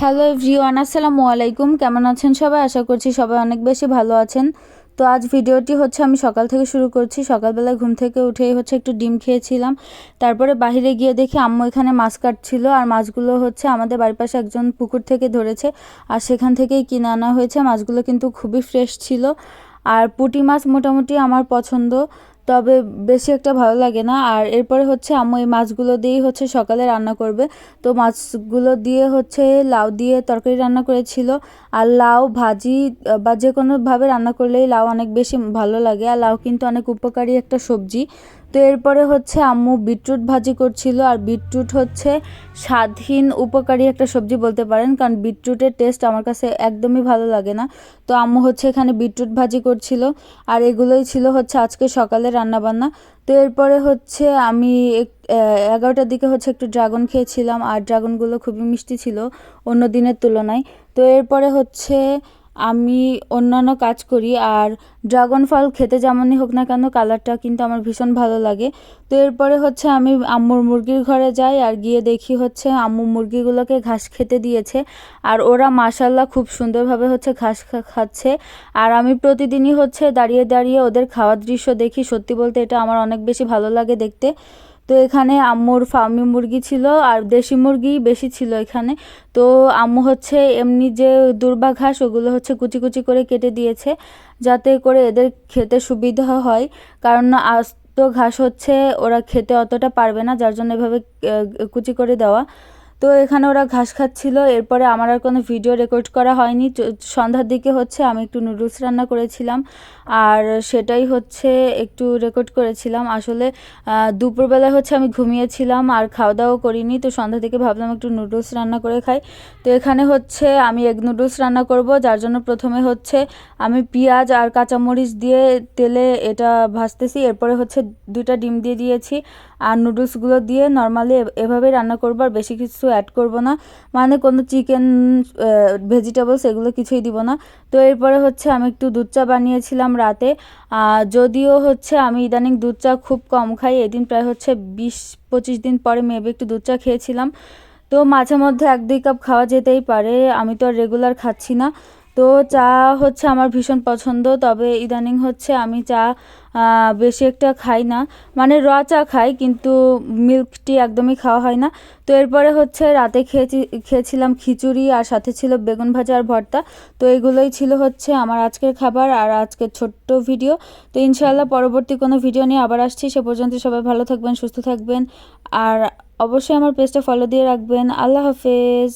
Hello everyone আসসালামু আলাইকুম। কেমন আছেন সবাই? আশা করছি সবাই অনেক বেশি ভালো আছেন। তো আজ ভিডিওটি হচ্ছে আমি সকাল থেকে শুরু করছি। সকালবেলা ঘুম থেকে উঠেই হচ্ছে একটু ডিম খেয়েছিলাম। তারপরে বাইরে গিয়ে দেখি আম্মু এখানে মাছ কাটছিল। আর মাছগুলো হচ্ছে আমাদের বাড়ির পাশে একজন পুকুর থেকে ধরেছে। আর সেখান থেকেই কিনে আনা হয়েছে। মাছগুলো কিন্তু খুবই ফ্রেশ ছিল। আর পুঁটি মাছ মোটামুটি আমার পছন্দ। তবে বেশি একটা ভালো লাগে না। আর এরপরে হচ্ছে আম্মু এই মাছগুলো দিয়েই হচ্ছে সকালে রান্না করবে। তো মাছগুলো দিয়ে হচ্ছে লাউ দিয়ে তরকারি রান্না করেছিল। আর লাউ ভাজি বা যে কোনোভাবে রান্না করলেই লাউ অনেক বেশি ভালো লাগে। আর লাউ কিন্তু অনেক উপকারী একটা সবজি। তো এরপরে হচ্ছে আম্মু বিটরুট ভাজি করছিল, আর বিটরুট হচ্ছে স্বাধীন উপকারী একটা সবজি বলতে পারেন, কারণ বিটরুটের টেস্ট আমার কাছে একদমই ভালো লাগে না। তো আম্মু হচ্ছে এখানে বিটরুট ভাজি করছিল, আর এগুলোই ছিল হচ্ছে আজকে সকালে রান্নাবান্না। তো এরপরে হচ্ছে আমি এগারোটার দিকে হচ্ছে একটু ড্রাগন খেয়েছিলাম, আর ড্রাগনগুলো খুবই মিষ্টি ছিল অন্য দিনের তুলনায়। তো এরপরে হচ্ছে আমি অন্যান্য কাজ করি আর ড্রাগন ফল খেতে যেমনই হোক না কেন কালারটা কিন্তু আমার ভীষণ ভালো লাগে। তো এরপরে হচ্ছে আমি আম্মুর মুরগির ঘরে যাই আর গিয়ে দেখি হচ্ছে আম্মু মুরগিগুলোকে ঘাস খেতে দিয়েছে। আর ওরা মাসাল্লাহ খুব সুন্দরভাবে হচ্ছে ঘাস খাচ্ছে। আর আমি প্রতিদিনই হচ্ছে দাঁড়িয়ে দাঁড়িয়ে ওদের খাওয়ার দৃশ্য দেখি। সত্যি বলতে এটা আমার অনেক বেশি ভালো লাগে দেখতে। তো এখানে আম্মুর ফার্মি মুরগি ছিল আর দেশি মুরগি বেশি ছিল এখানে। তো আম্মু হচ্ছে এমনি যে দুর্বা ঘাস ওগুলো হচ্ছে কুচি কুচি করে কেটে দিয়েছে যাতে করে এদের খেতে সুবিধা হয়। কারণ আস্ত ঘাস হচ্ছে, ওরা খেতে অতটা পারবে না, যার জন্য এভাবে কুচি করে দেওয়া। তো এখানে ওরা ঘাস খাচ্ছিল, এরপরে আমার আর কোনো ভিডিও রেকর্ড করা হয়নি। সন্ধ্যার দিকে হচ্ছে আমি একটু নুডলস রান্না করেছিলাম, আর সেটাই হচ্ছে একটু রেকর্ড করেছিলাম। আসলে দুপুরবেলায় হচ্ছে আমি ঘুমিয়েছিলাম আর খাওয়া দাওয়া করিনি, তো সন্ধ্যা থেকে ভাবলাম একটু নুডলস রান্না করে খাই। তো এখানে হচ্ছে আমি এগ নুডলস রান্না করব, যার জন্য প্রথমে হচ্ছে আমি পেঁয়াজ আর কাঁচামরিচ দিয়ে তেলে এটা ভাজতেছি, এরপরে হচ্ছে দুইটা ডিম দিয়ে দিয়েছি। আর নুডলসগুলো দিয়ে নর্মালি এভাবে রান্না করব, আর বেশি কিছু অ্যাড করব না। মানে কোনো চিকেন ভেজিটেবলস এগুলো কিছুই দিব না। তো এরপরে হচ্ছে আমি একটু দুধ চা বানিয়েছিলাম রাতে। যদিও হচ্ছে আমি ইদানিং দুধ চা খুব কম খাই। এদিন প্রায় হচ্ছে বিশ, পঁচিশ দিন পরে মেবে একটু দুধ চা খেয়েছিলাম। তো মাঝে মধ্যে এক দুই কাপ খাওয়া যেতেই পারে। আমি তো আর রেগুলার খাচ্ছি না। তো চা হচ্ছে আমার ভীষণ পছন্দ। তবে ইদানিং হচ্ছে আমি চা বেশি একটা খাই না। মানে র চা খাই, কিন্তু মিল্ক টি একদমই খাওয়া হয় না। তো এরপরে হচ্ছে রাতে খেয়েছি, খেয়েছিলাম খিচুড়ি আর সাথে ছিল বেগুন ভাজা আর ভর্তা। তো এগুলোই ছিল হচ্ছে আমার আজকের খাবার আর আজকের ছোট্ট ভিডিও। তো ইনশাআল্লাহ পরবর্তী কোনো ভিডিও নিয়ে আবার আসছি। সে পর্যন্ত সবাই ভালো থাকবেন, সুস্থ থাকবেন। আর অবশ্যই আমার পেজটা ফলো দিয়ে রাখবেন। আল্লাহ হাফেজ।